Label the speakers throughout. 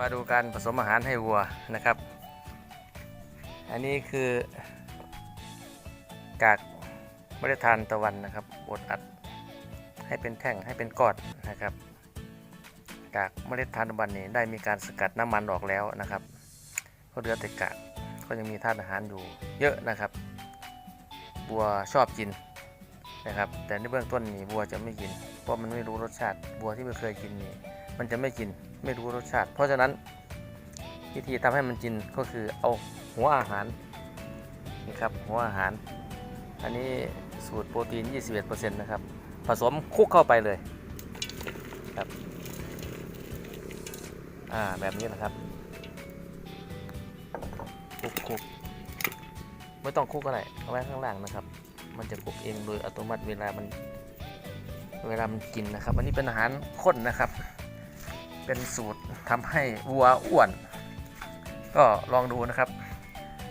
Speaker 1: มาดูการผสมอาหารให้วัวนะครับ อันนี้คือกากเมล็ดทานตะวันนะครับบดอัดให้เป็นแท่งให้เป็นก้อนนะครับ กากเมล็ดทานตะวันนี่ได้มีการสกัดน้ำมันออกแล้วนะครับ ก็เหลือแต่กากก็ยังมีธาตุอาหารอยู่เยอะนะครับบัวชอบกินนะครับ แต่ในเบื้องต้นนี่บัวจะไม่กินเพราะมันไม่รู้รสชาติบัวที่ไม่เคยกินนี่ มันจะไม่กินไม่รู้รสชาติ เพราะฉะนั้นวิธีทำให้มันกินก็คือเอาหัวอาหารนี่ครับหัวอาหาร อันนี้สูตรโปรตีน 21%นะครับ ผสมคุกเข้าไปเลยครับอ่าแบบนี้นะครับคุกคุกไม่ต้องคุกก็ได้เอาไว้ข้างล่างนะครับ มันจะคุกเองโดยอัตโนมัติเวลามันเวลามันกินนะครับ อันนี้เป็นอาหารข้นนะครับ เป็นสูตรทำให้วัวอ้วน ก็ลองดูนะครับ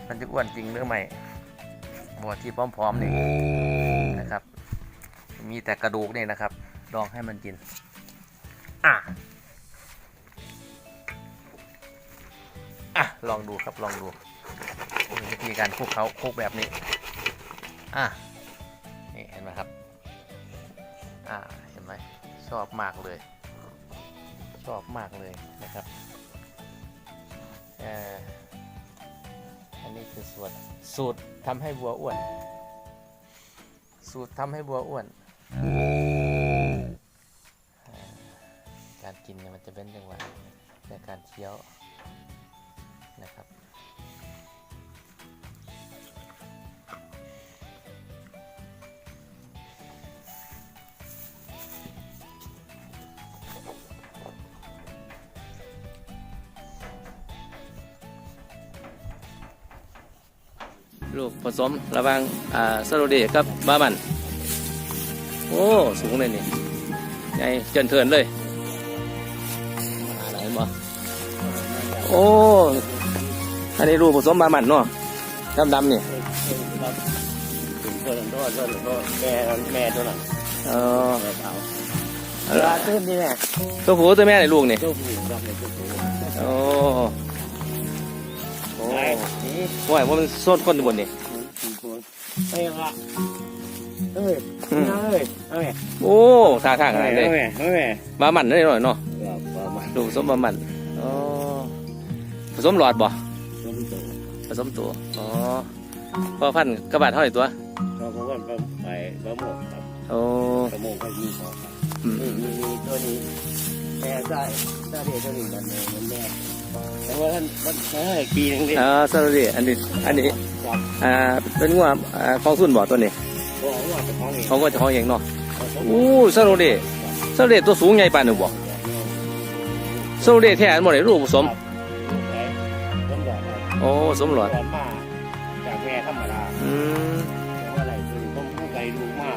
Speaker 1: มันจะอ้วนจริงหรือไม่วัวที่พร้อมๆนี่นะครับ มีแต่กระดูกนี่นะครับ ลองให้มันกิน อะอะลองดูครับลองดูนี่วิธีการคลุกเขาคลุกแบบนี้ อะนี่เห็นไหมครับ อ่าเห็นไหมชอบมากเลย ชอบมากเลยนะครับอันนี้คือสูตรสูตรทำให้วัวอ้วน สูตรทำให้วัวอ้วนการกินเนี่ยมันจะเป็นจังหวะในการเคี้ยวนะครับ ลูกผสมระหว่างอ่าสโลเดกับบามัน โอ้ สูงเลยนี่ใหญ่เจนเทินเลยอะไรบ่โอ้ อันนี้ลูกผสมบามันเนาะดำดำๆนี่
Speaker 2: ตัวนั้นตัวตัวตัวแม่แม่ตัวนั้น
Speaker 1: เออ
Speaker 2: แม่สาว
Speaker 1: เอาละ
Speaker 2: ตื้นนี่แม่
Speaker 1: ตัวผู้ตัวแม่ไหนลูกนี่
Speaker 2: ตัวผู้ครับในตัวผู้
Speaker 1: ว่าว่ามันโซนคนอยู่บนนี่
Speaker 2: ไอ้ยละเอ้ยเอ้ยเอ้ย
Speaker 1: โอ้ท่าทางอะไรเลย
Speaker 2: เอ้ย
Speaker 1: บามันได้หน่อยเนาะ
Speaker 2: ประมาณ
Speaker 1: ลูผสมบามันอ๋อผสมหลอดบ่
Speaker 2: ผ
Speaker 1: สมตัวอ๋อพอพันกระบาดเท่าไหร่ตัว
Speaker 2: เขาบอกว่าไปบะหมกครับ
Speaker 1: โอ้
Speaker 2: บะหมกไปมีของครับ
Speaker 1: อืม
Speaker 2: นี่มีตัวนี้แม่ใส่ใส่เดียวตัวนี้มันมันแม่ ปีนึงดิ
Speaker 1: อ่าสวัสดีอันนี้ อันนี้อ่า เป็นงัวอ่าของสุนบ่ตัวนี้
Speaker 2: บอกว่าจะท้องเอง
Speaker 1: เขาก็จะของเองเนาะอู้สวัสดีสวัสดีตัวสูงใหญ่ปานหนึ่งบ่สวัสดีแท้อันบ่ได้รูปสมโอ้สมหลอด
Speaker 2: จากแม่ธรรมดา
Speaker 1: อืม
Speaker 2: ว่าอะไรคือต้องผู้ใดรู้มาก